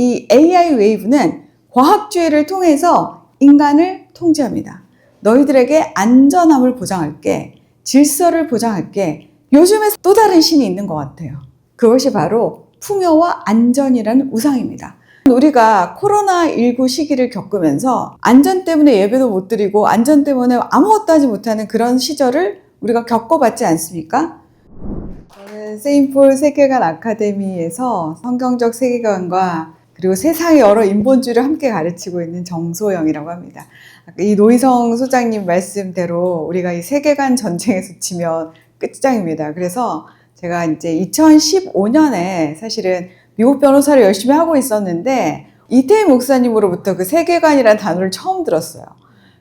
이 AI 웨이브는 과학주의를 통해서 인간을 통제합니다. 너희들에게 안전함을 보장할게, 질서를 보장할게. 요즘에 또 다른 신이 있는 것 같아요. 그것이 바로 풍요와 안전이라는 우상입니다. 우리가 코로나19 시기를 겪으면서 안전 때문에 예배도 못 드리고 안전 때문에 아무것도 하지 못하는 그런 시절을 우리가 겪어봤지 않습니까? 저는 세인폴 세계관 아카데미에서 성경적 세계관과 그리고 세상의 여러 인본주의를 함께 가르치고 있는 정소영이라고 합니다. 이 노희성 소장님 말씀대로 우리가 이 세계관 전쟁에서 지면 끝장입니다. 그래서 제가 이제 2015년에 사실은 미국 변호사를 열심히 하고 있었는데 이태희 목사님으로부터 그 세계관이라는 단어를 처음 들었어요.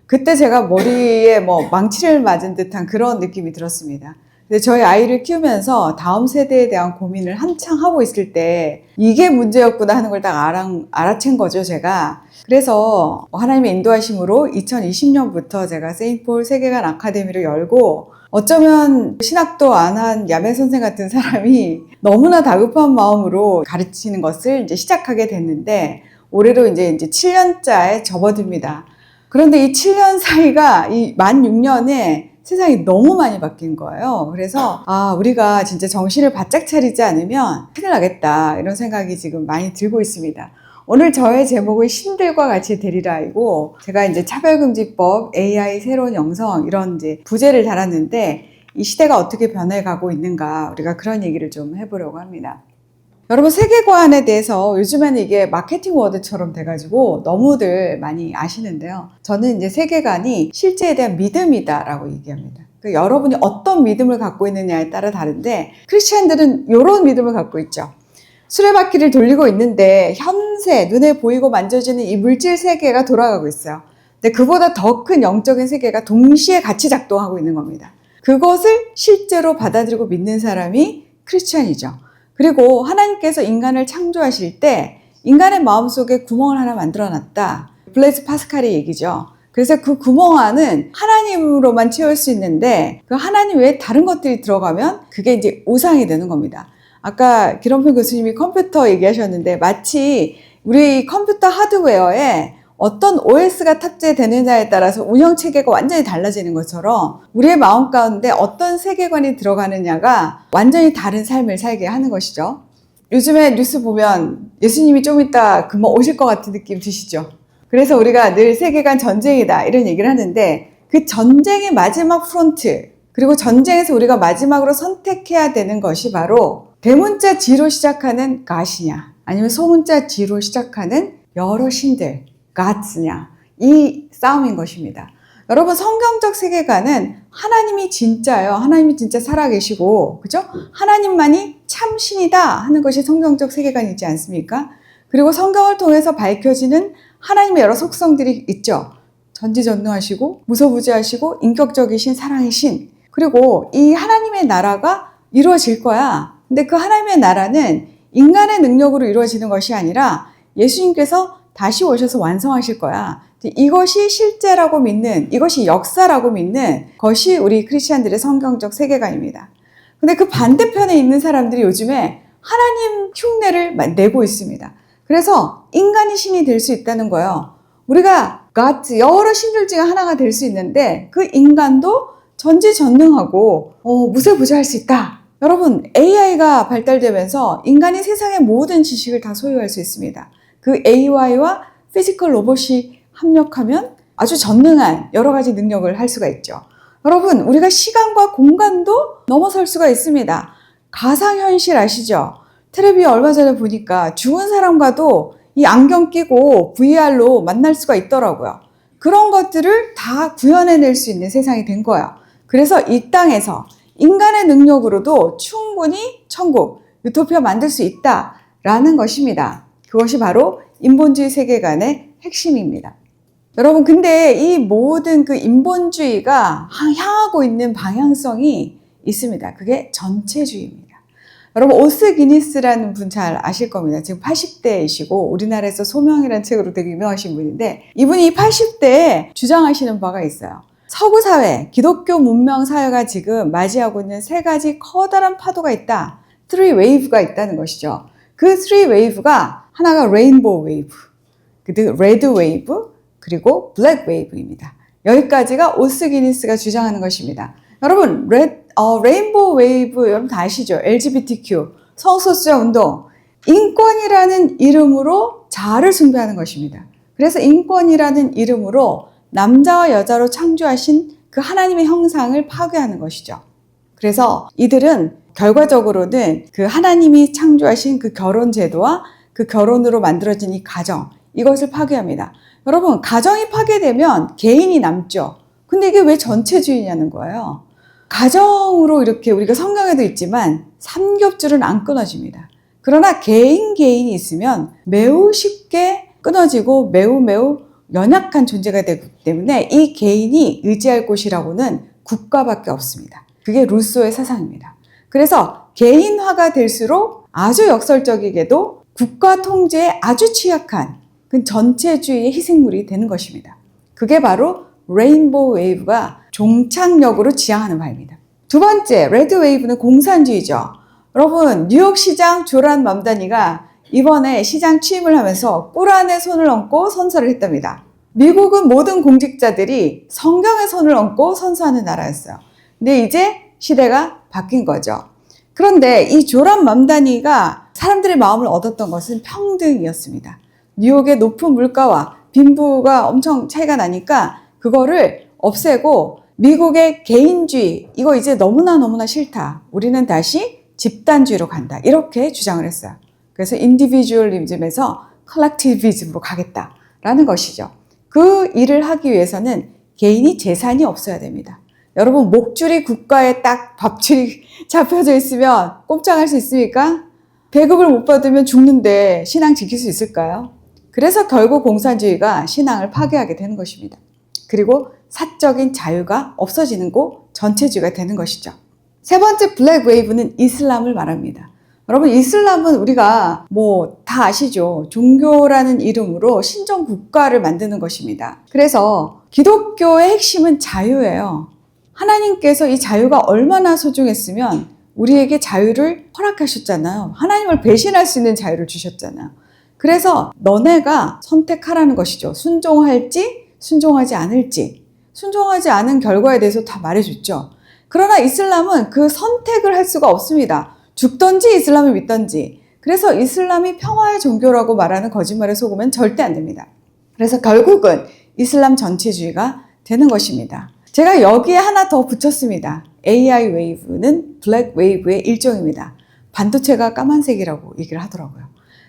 그때 제가 머리에 뭐 망치를 맞은 듯한 그런 느낌이 들었습니다. 근데 저희 아이를 키우면서 다음 세대에 대한 고민을 한창 하고 있을 때 이게 문제였구나 하는 걸딱 알아, 알아 챈 거죠, 제가. 그래서 하나님의 인도하심으로 2020년부터 제가 세인폴 세계관 아카데미를 열고 어쩌면 신학도 안 한 야매 선생 같은 사람이 너무나 다급한 마음으로 가르치는 것을 이제 시작하게 됐는데 올해로 이제 이제 7년짜에 접어듭니다. 그런데 이 7년 사이가 이 만 6년에 세상이 너무 많이 바뀐 거예요. 그래서 아 우리가 진짜 정신을 바짝 차리지 않으면 큰일 나겠다 이런 생각이 지금 많이 들고 있습니다. 오늘 저의 제목은 신들과 같이 되리라이고 제가 이제 차별금지법, AI 새로운 영성 이런 이제 부제를 달았는데 이 시대가 어떻게 변해가고 있는가 우리가 그런 얘기를 좀 해보려고 합니다. 여러분 세계관에 대해서 요즘에는 이게 마케팅 워드처럼 돼가지고 너무들 많이 아시는데요. 저는 이제 세계관이 실제에 대한 믿음이다라고 얘기합니다. 그 여러분이 어떤 믿음을 갖고 있느냐에 따라 다른데 크리스천들은 이런 믿음을 갖고 있죠. 수레바퀴를 돌리고 있는데 현세 눈에 보이고 만져지는 이 물질 세계가 돌아가고 있어요. 근데 그보다 더 큰 영적인 세계가 동시에 같이 작동하고 있는 겁니다. 그것을 실제로 받아들이고 믿는 사람이 크리스천이죠. 그리고 하나님께서 인간을 창조하실 때 인간의 마음속에 구멍을 하나 만들어 놨다. 블레스 파스칼의 얘기죠. 그래서 그 구멍 안은 하나님으로만 채울 수 있는데 그 하나님 외에 다른 것들이 들어가면 그게 이제 오상이 되는 겁니다. 아까 기럼필 교수님이 컴퓨터 얘기하셨는데 마치 우리 컴퓨터 하드웨어에 어떤 OS가 탑재되느냐에 따라서 운영 체계가 완전히 달라지는 것처럼 우리의 마음 가운데 어떤 세계관이 들어가느냐가 완전히 다른 삶을 살게 하는 것이죠. 요즘에 뉴스 보면 예수님이 좀 이따 금방 오실 것 같은 느낌 드시죠? 그래서 우리가 늘 세계관 전쟁이다 이런 얘기를 하는데 그 전쟁의 마지막 프론트 그리고 전쟁에서 우리가 마지막으로 선택해야 되는 것이 바로 대문자 G로 시작하는 갓이냐 아니면 소문자 G로 시작하는 여러 신들 가츠냐 이 싸움인 것입니다. 여러분 성경적 세계관은 하나님이 진짜요. 하나님이 진짜 살아계시고 그죠? 하나님만이 참신이다 하는 것이 성경적 세계관이지 않습니까? 그리고 성경을 통해서 밝혀지는 하나님의 여러 속성들이 있죠. 전지전능하시고 무소부지하시고 인격적이신 사랑의 신. 그리고 이 하나님의 나라가 이루어질 거야. 근데 그 하나님의 나라는 인간의 능력으로 이루어지는 것이 아니라 예수님께서 다시 오셔서 완성하실 거야. 이것이 실제라고 믿는, 이것이 역사라고 믿는 것이 우리 크리스찬들의 성경적 세계관입니다. 근데 그 반대편에 있는 사람들이 요즘에 하나님 흉내를 내고 있습니다. 그래서 인간이 신이 될 수 있다는 거예요. 우리가 God, 여러 신들 중에 하나가 될 수 있는데 그 인간도 전지전능하고 어, 무쇠부재할 수 있다. 여러분 AI가 발달되면서 인간이 세상의 모든 지식을 다 소유할 수 있습니다. 그 AI와 피지컬 로봇이 합력하면 아주 전능한 여러 가지 능력을 할 수가 있죠. 여러분, 우리가 시간과 공간도 넘어설 수가 있습니다. 가상현실 아시죠? 텔레비에 얼마 전에 보니까 죽은 사람과도 이 안경 끼고 VR로 만날 수가 있더라고요. 그런 것들을 다 구현해낼 수 있는 세상이 된 거예요. 그래서 이 땅에서 인간의 능력으로도 충분히 천국, 유토피아 만들 수 있다라는 것입니다. 그것이 바로 인본주의 세계관의 핵심입니다. 여러분, 근데 이 모든 그 인본주의가 향하고 있는 방향성이 있습니다. 그게 전체주의입니다. 여러분, 오스 기니스라는 분 잘 아실 겁니다. 지금 80대이시고 우리나라에서 소명이라는 책으로 되게 유명하신 분인데 이분이 80대에 주장하시는 바가 있어요. 서구 사회, 기독교 문명 사회가 지금 맞이하고 있는 세 가지 커다란 파도가 있다. 트리 웨이브가 있다는 것이죠. 그 트리 웨이브가 하나가 레인보우 웨이브, 레드 웨이브, 그리고 블랙 웨이브입니다. 여기까지가 오스 기니스가 주장하는 것입니다. 여러분, 레, 어, 레인보우 웨이브 여러분 다 아시죠? LGBTQ, 성소수자 운동, 인권이라는 이름으로 자아를 숭배하는 것입니다. 그래서 인권이라는 이름으로 남자와 여자로 창조하신 그 하나님의 형상을 파괴하는 것이죠. 그래서 이들은 결과적으로는 그 하나님이 창조하신 그 결혼 제도와 그 결혼으로 만들어진 이 가정, 이것을 파괴합니다. 여러분, 가정이 파괴되면 개인이 남죠. 근데 이게 왜 전체주의냐는 거예요. 가정으로 이렇게 우리가 성경에도 있지만 삼겹줄은 안 끊어집니다. 그러나 개인 개인이 있으면 매우 쉽게 끊어지고 매우 매우 연약한 존재가 되기 때문에 이 개인이 의지할 곳이라고는 국가밖에 없습니다. 그게 루소의 사상입니다. 그래서 개인화가 될수록 아주 역설적이게도 국가 통제에 아주 취약한 그 전체주의의 희생물이 되는 것입니다. 그게 바로 레인보우 웨이브가 종착역으로 지향하는 바입니다. 두 번째, 레드 웨이브는 공산주의죠. 여러분, 뉴욕 시장 조란 맘다니가 이번에 시장 취임을 하면서 꿀 안에 손을 얹고 선서를 했답니다. 미국은 모든 공직자들이 성경에 손을 얹고 선서하는 나라였어요. 근데 이제 시대가 바뀐 거죠. 그런데 이 조란 맘다니가 사람들의 마음을 얻었던 것은 평등이었습니다. 뉴욕의 높은 물가와 빈부가 엄청 차이가 나니까 그거를 없애고 미국의 개인주의 이거 이제 너무나 너무나 싫다. 우리는 다시 집단주의로 간다. 이렇게 주장을 했어요. 그래서 인디비주얼리즘에서 컬렉티비즘으로 가겠다라는 것이죠. 그 일을 하기 위해서는 개인이 재산이 없어야 됩니다. 여러분 목줄이 국가에 딱 밥줄이 잡혀져 있으면 꼼짝할 수 있습니까? 배급을 못 받으면 죽는데 신앙 지킬 수 있을까요? 그래서 결국 공산주의가 신앙을 파괴하게 되는 것입니다. 그리고 사적인 자유가 없어지는 곳 전체주의가 되는 것이죠. 세 번째 블랙 웨이브는 이슬람을 말합니다. 여러분 이슬람은 우리가 뭐 다 아시죠? 종교라는 이름으로 신정 국가를 만드는 것입니다. 그래서 기독교의 핵심은 자유예요. 하나님께서 이 자유가 얼마나 소중했으면 우리에게 자유를 허락하셨잖아요. 하나님을 배신할 수 있는 자유를 주셨잖아요. 그래서 너네가 선택하라는 것이죠. 순종할지 순종하지 않을지. 순종하지 않은 결과에 대해서 다 말해줬죠. 그러나 이슬람은 그 선택을 할 수가 없습니다. 죽던지 이슬람을 믿던지. 그래서 이슬람이 평화의 종교라고 말하는 거짓말에 속으면 절대 안 됩니다. 그래서 결국은 이슬람 전체주의가 되는 것입니다. 제가 여기에 하나 더 붙였습니다. AI 웨이브는 블랙 웨이브의 일종입니다. 반도체가 까만색이라고 얘기를 하더라고요.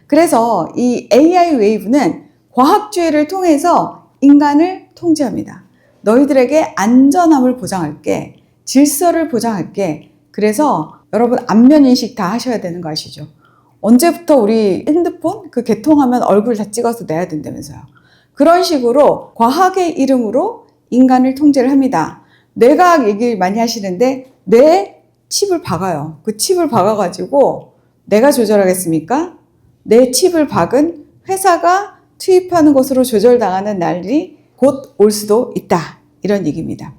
그래서 이 AI 웨이브는 과학주의를 통해서 인간을 통제합니다. 너희들에게 안전함을 보장할게, 질서를 보장할게. 그래서 여러분 안면인식 다 하셔야 되는 거 아시죠? 언제부터 우리 핸드폰 그 개통하면 얼굴 다 찍어서 내야 된다면서요. 그런 식으로 과학의 이름으로 인간을 통제를 합니다. 뇌과학 얘기 많이 하시는데 뇌 칩을 박아요. 그 칩을 박아가지고 내가 조절하겠습니까? 내 칩을 박은 회사가 투입하는 것으로 조절당하는 날이 곧 올 수도 있다. 이런 얘기입니다.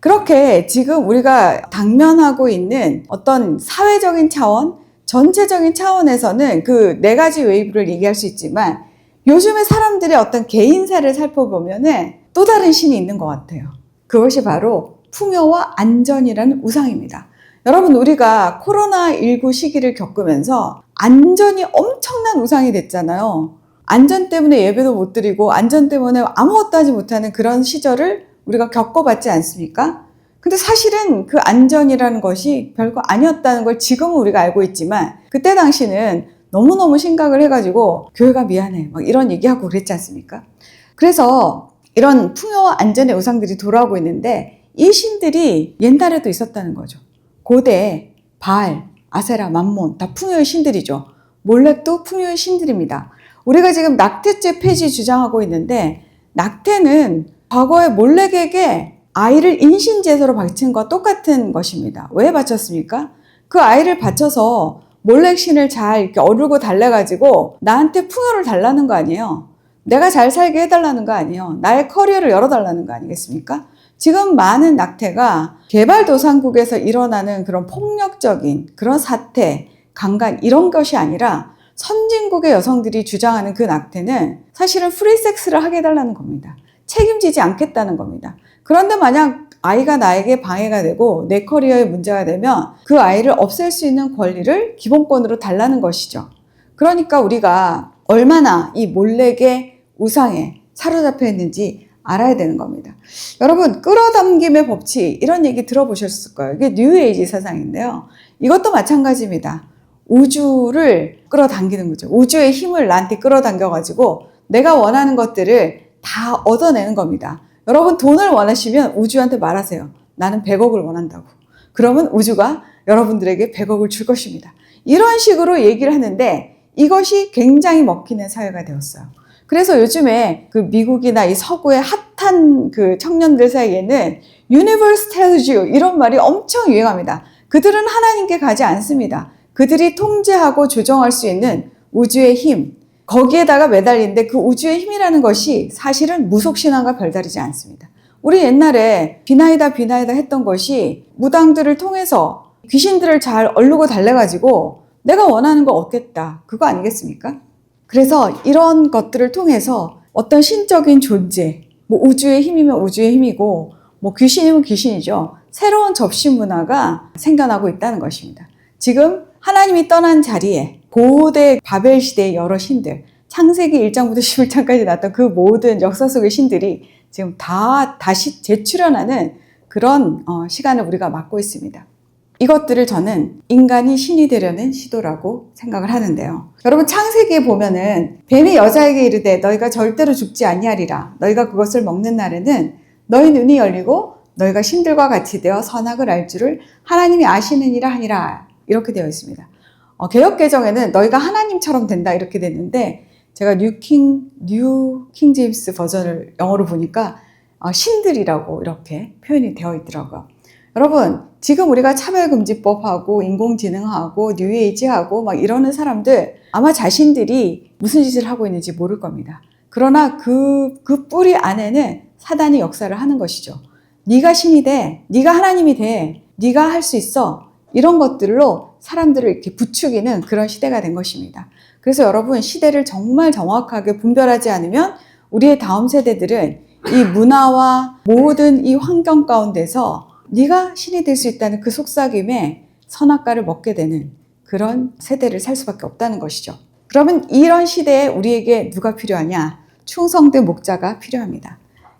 그렇게 지금 우리가 당면하고 있는 어떤 사회적인 차원, 전체적인 차원에서는 그 네 가지 웨이브를 얘기할 수 있지만 요즘에 사람들의 어떤 개인사를 살펴보면은 또 다른 신이 있는 것 같아요. 그것이 바로 풍요와 안전이라는 우상입니다. 여러분, 우리가 코로나19 시기를 겪으면서 안전이 엄청난 우상이 됐잖아요. 안전 때문에 예배도 못 드리고 안전 때문에 아무것도 하지 못하는 그런 시절을 우리가 겪어봤지 않습니까? 근데 사실은 그 안전이라는 것이 별거 아니었다는 걸 지금은 우리가 알고 있지만 그때 당시는 너무너무 심각을 해가지고 교회가 미안해 막 이런 얘기하고 그랬지 않습니까? 그래서 이런 풍요와 안전의 우상들이 돌아오고 있는데 이 신들이 옛날에도 있었다는 거죠. 고대 바알, 아세라, 만몬 다 풍요의 신들이죠. 몰렉도 풍요의 신들입니다. 우리가 지금 낙태죄 폐지 주장하고 있는데 낙태는 과거에 몰렉에게 아이를 인신제사로 바친 것과 똑같은 것입니다. 왜 바쳤습니까? 그 아이를 바쳐서 몰렉 신을 잘 이렇게 어르고 달래가지고 나한테 풍요를 달라는 거 아니에요. 내가 잘 살게 해달라는 거 아니에요. 나의 커리어를 열어달라는 거 아니겠습니까? 지금 많은 낙태가 개발도상국에서 일어나는 그런 폭력적인 그런 사태, 강간 이런 것이 아니라 선진국의 여성들이 주장하는 그 낙태는 사실은 프리섹스를 하게 해달라는 겁니다. 책임지지 않겠다는 겁니다. 그런데 만약 아이가 나에게 방해가 되고 내 커리어에 문제가 되면 그 아이를 없앨 수 있는 권리를 기본권으로 달라는 것이죠. 그러니까 우리가 얼마나 이 몰래의 우상에 사로잡혀 있는지 알아야 되는 겁니다. 여러분, 끌어당김의 법칙, 이런 얘기 들어보셨을 거예요. 이게 뉴에이지 사상인데요. 이것도 마찬가지입니다. 우주를 끌어당기는 거죠. 우주의 힘을 나한테 끌어당겨가지고 내가 원하는 것들을 다 얻어내는 겁니다. 여러분, 돈을 원하시면 우주한테 말하세요. 나는 100억을 원한다고. 그러면 우주가 여러분들에게 100억을 줄 것입니다. 이런 식으로 얘기를 하는데 이것이 굉장히 먹히는 사회가 되었어요. 그래서 요즘에 그 미국이나 이 서구의 핫한 그 청년들 사이에는 universe tells you 이런 말이 엄청 유행합니다. 그들은 하나님께 가지 않습니다. 그들이 통제하고 조정할 수 있는 우주의 힘, 거기에다가 매달리는데 그 우주의 힘이라는 것이 사실은 무속신앙과 별다르지 않습니다. 우리 옛날에 비나이다 비나이다 했던 것이 무당들을 통해서 귀신들을 잘 얼르고 달래가지고 내가 원하는 거 얻겠다. 그거 아니겠습니까? 그래서 이런 것들을 통해서 어떤 신적인 존재, 뭐 우주의 힘이면 우주의 힘이고, 뭐 귀신이면 귀신이죠. 새로운 접시 문화가 생겨나고 있다는 것입니다. 지금 하나님이 떠난 자리에 고대 바벨 시대의 여러 신들, 창세기 1장부터 11장까지 나왔던 그 모든 역사 속의 신들이 지금 다 다시 재출현하는 그런 어, 시간을 우리가 맞고 있습니다. 이것들을 저는 인간이 신이 되려는 시도라고 생각을 하는데요. 여러분 창세기에 보면은 뱀이 여자에게 이르되 너희가 절대로 죽지 아니하리라. 너희가 그것을 먹는 날에는 너희 눈이 열리고 너희가 신들과 같이 되어 선악을 알 줄을 하나님이 아시느니라 하니라. 이렇게 되어 있습니다. 어, 개혁 개정에는 너희가 하나님처럼 된다 이렇게 됐는데 제가 뉴킹 뉴 킹 제임스 버전을 영어로 보니까 어, 신들이라고 이렇게 표현이 되어 있더라고요. 여러분, 지금 우리가 차별금지법하고 인공지능하고 뉴에이지하고 막 이러는 사람들 아마 자신들이 무슨 짓을 하고 있는지 모를 겁니다. 그러나 그, 그 뿌리 안에는 사단이 역사를 하는 것이죠. 네가 신이 돼. 네가 하나님이 돼. 네가 할 수 있어. 이런 것들로 사람들을 이렇게 부추기는 그런 시대가 된 것입니다. 그래서 여러분, 시대를 정말 정확하게 분별하지 않으면 우리의 다음 세대들은 이 문화와 모든 이 환경 가운데서 네가 신이 될 수 있다는 그 속삭임에 선악과를 먹게 되는 그런 세대를 살 수밖에 없다는 것이죠. 그러면 이런 시대에 우리에게 누가 필요하냐? 충성된 목자가 필요합니다.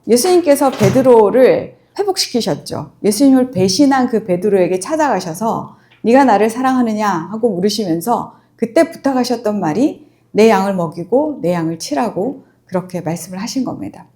예수님께서 베드로를 회복시키셨죠. 예수님을 배신한 그 베드로에게 찾아가셔서 네가 나를 사랑하느냐 하고 물으시면서 그때 부탁하셨던 말이 내 양을 먹이고 내 양을 치라고 그렇게 말씀을 하신 겁니다.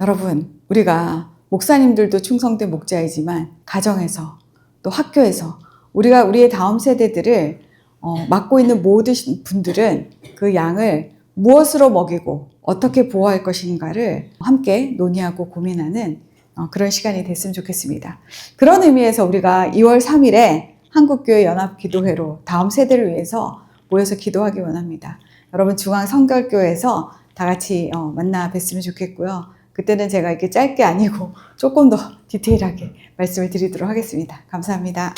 여러분, 우리가 목사님들도 충성된 목자이지만 가정에서 또 학교에서 우리가 우리의 다음 세대들을 어, 맡고 있는 모든 분들은 그 양을 무엇으로 먹이고 어떻게 보호할 것인가를 함께 논의하고 고민하는 어, 그런 시간이 됐으면 좋겠습니다. 그런 의미에서 우리가 2월 3일에 한국교회 연합기도회로 다음 세대를 위해서 모여서 기도하기 원합니다. 여러분 중앙 성결교회에서 다 같이 어, 만나 뵀으면 좋겠고요. 그때는 제가 이렇게 짧게 아니고 조금 더 디테일하게 말씀을 드리도록 하겠습니다. 감사합니다.